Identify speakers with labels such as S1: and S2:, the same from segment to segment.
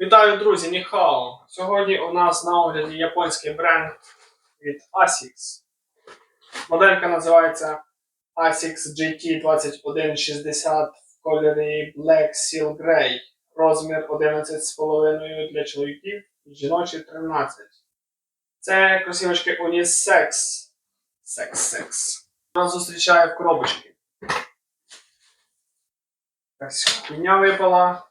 S1: Вітаю, друзі, Ніхао! Сьогодні у нас на огляді японський бренд від ASICS. Моделька називається ASICS GT2160 в кольорі Black Seal Grey. Розмір 11,5 для чоловіків і жіночий 13. Це кросівочки Unisex. Секс-секс. Нас зустрічає в коробочці. Якась хуйня випала.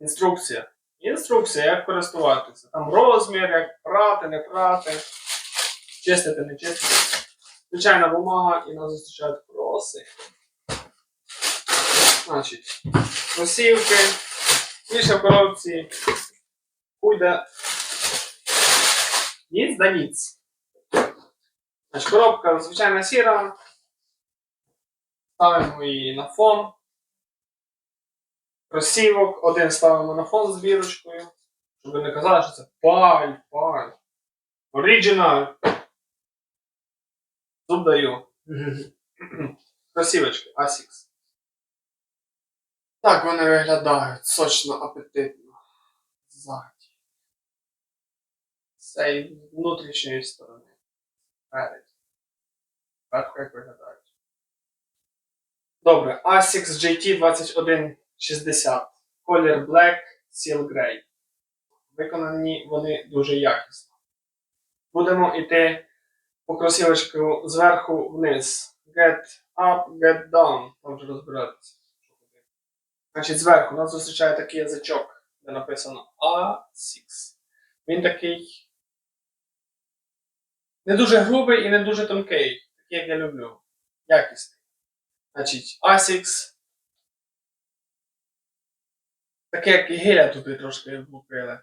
S1: Інструкція. Інструкція, як користуватися. Там розмір, як прати, не прати, чистити, не чистити. Звичайна бумага і нас зустрічають кроси. Значить, кросівки, більше в коробці. Уйде. Ніц да ніц. Значить, коробка звичайна сіра. Ставимо її на фон. Кросівок, один ставимо на фон з бірочкою, щоб ви не казали, що це паль, паль. Оригінал. Зуб даю. Кросівочки, Asics. Так вони виглядають сочно, апетитно. Ззаді. З цієї внутрішньої сторони. Перед. Зверху як виглядають. Добре, Asics GT21 60. Колір Black Seal Grey. Виконані вони дуже якісно. Будемо йти по кросівочку зверху вниз. Get up, get down. Там вже розбиратися. Значить, зверху нас зустрічає такий язичок, де написано A6. Він такий не дуже грубий і не дуже тонкий, такий, як я люблю. Якісний. Значить, A6 Таке, як і геля туди трошки влупили.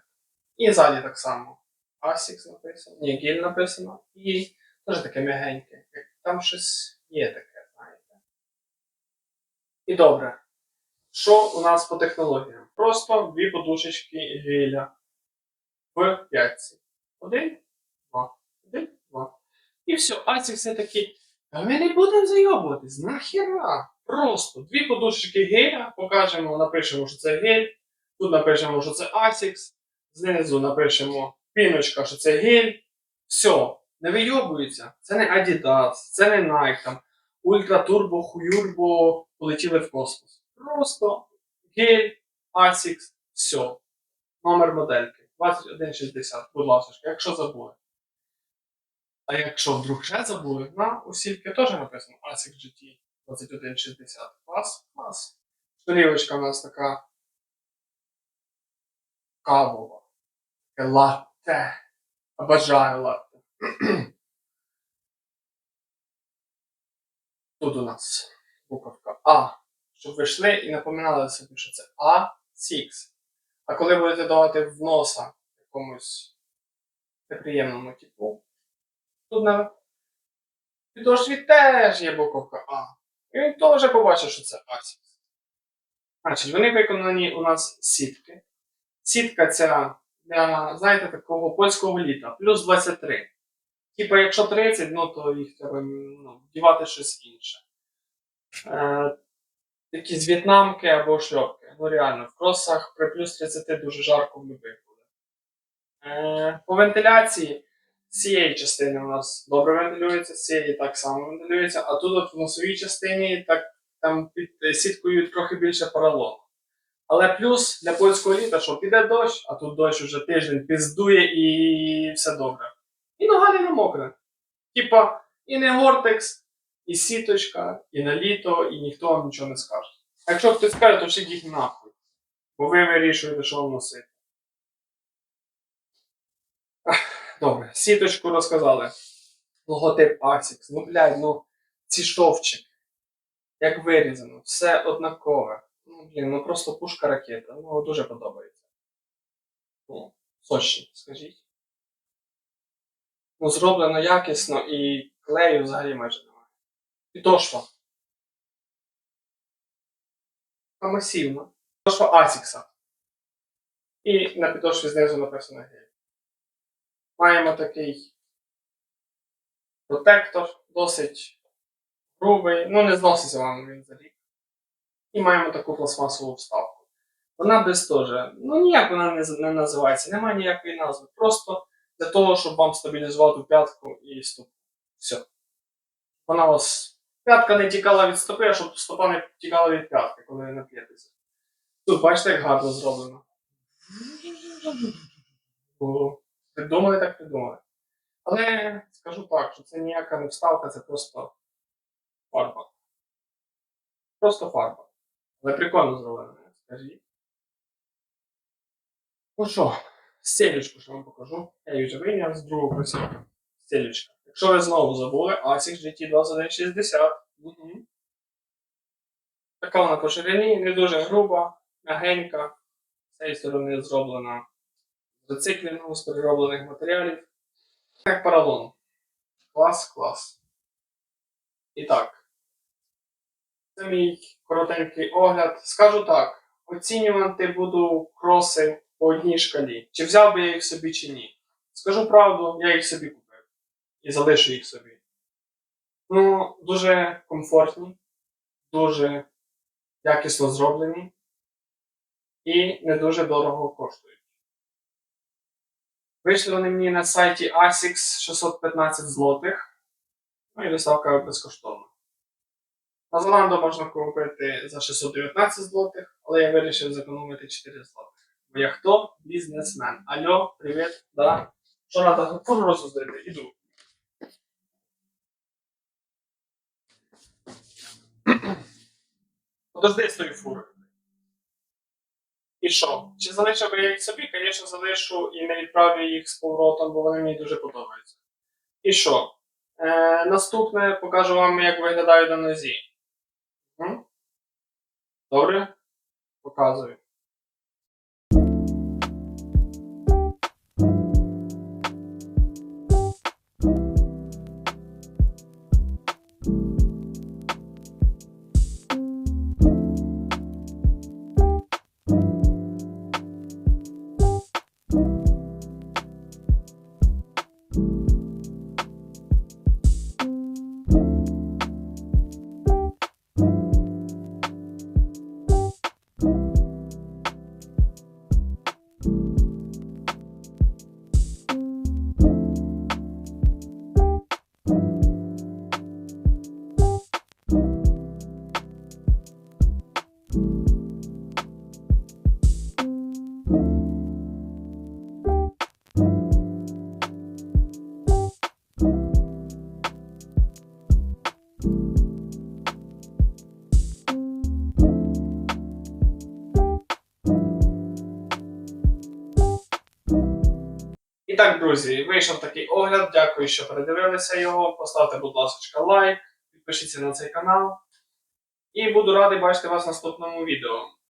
S1: І ззаді так само. Asics написано. Ні, гель написано. І теж таке м'ягеньке. Там щось є таке, знаєте. І добре. Що у нас по технологіям? Просто дві подушечки геля в п'ятці. Один, два, один, два. І все, Asics все такі. А ми не будемо зайобуватись. Нахіра? Просто дві подушечки геля, покажемо, напишемо, що це гель. Тут напишемо, що це Asics. Знизу напишемо піночка, що це гель. Все, не вийобується. Це не Adidas, це не Nike, там Ультра Турбо, Хуюрбо полетіли в космос. Просто гель, Asics, все. Номер модельки 2160, будь ласка, якщо забули. А якщо вдруг ще забули, на усільки теж написано ASICS GT 2160. Клас, клас. Сторівочка у нас така кавова. Латте. Обожаю латте. Тут у нас буковка А. Щоб ви йшли і напоминали собі, що це A6. А коли будете давати в носа якомусь неприємному типу, тут на підошві теж є буковка А. І він теж побачить, що це A6. Значить, вони виконані у нас сітки. Сітка ця для, знаєте, такого польського літа, плюс 23. Типа, якщо 30, ну то їх треба ну, вдівати щось інше. Е, якісь в'єтнамки або шльопки. Ну реально, в кросах при плюс 30 дуже жарко в любих буде. Е, по вентиляції з цієї частини у нас добре вентилюється, з цієї так само вентилюється, а тут от в носовій частині так, там під е, сіткою трохи більше поролону. Але плюс для польського літа, що піде дощ, а тут дощ уже тиждень піздує і все добре. І нога не намокне. Типа, і не гортекс, і сіточка, і на літо, і ніхто вам нічого не скаже. А якщо хтось скаже, то ще йдіть нахуй. Бо ви вирішуєте, що вам носити. Добре, сіточку розказали. Логотип Asics. Ну, блядь, ну, ці шовчики. Як вирізано, все однакове. Ну, блін, ну просто пушка ракета. Ну, дуже подобається. Ну, сочні, скажіть. Ну, зроблено якісно і клею взагалі майже немає. Підошва. А масивна. Підошва Асікса. І на підошві знизу написано гель. Маємо такий протектор, досить грубий. Ну, не зноситься вам він за рік. І маємо таку пластмасову вставку. Вона без теж. Ну ніяк вона не, не називається, немає ніякої назви. Просто для того, щоб вам стабілізувати п'ятку і стопу. Все. Вона вас. П'ятка не тікала від стопи, а щоб стопа не тікала від п'ятки, коли ви нап'єтеся. Тут бачите, як гарно зроблено. Придумали, так придумали. Але скажу так, що це ніяка не вставка, це просто фарба. Просто фарба. Але прикольно зроблено, скажіть. Ну що, стелечку ще вам покажу. Я її вже вийняв з другого просіння. Стелечка. Якщо ви знову забули, ASICS GT2160. Угу. Така вона по ширині, не дуже груба, м'ягенька. З цієї сторони зроблена з рециклінгу, з перероблених матеріалів. Як паралон. Клас, клас. І так. Це мій коротенький огляд. Скажу так: оцінювати буду кроси по одній шкалі. Чи взяв би я їх собі, чи ні. Скажу правду, я їх собі купив. І залишу їх собі. Ну, дуже комфортні, дуже якісно зроблені і не дуже дорого коштують. Вийшли вони мені на сайті ASICS 615 злотих. Ну і доставка безкоштовна. На Zalando можна купити за 619 злотих, але я вирішив зекономити 4 злотих. Бо я хто? Бізнесмен. Алло, привіт, да. Що треба фуру розуздити? Іду. Подожди з тою фурою. І що? Чи залишив би я їх собі? Звісно, залишу і не відправлю їх з поворотом, бо вони мені дуже подобаються. І що? Е, наступне покажу вам, як виглядаю на нозі. Добре? Показую. Так, друзі, вийшов такий огляд. Дякую, що передивилися його. Поставте, будь ласка, лайк, підпишіться на цей канал. І буду радий бачити вас в наступному відео.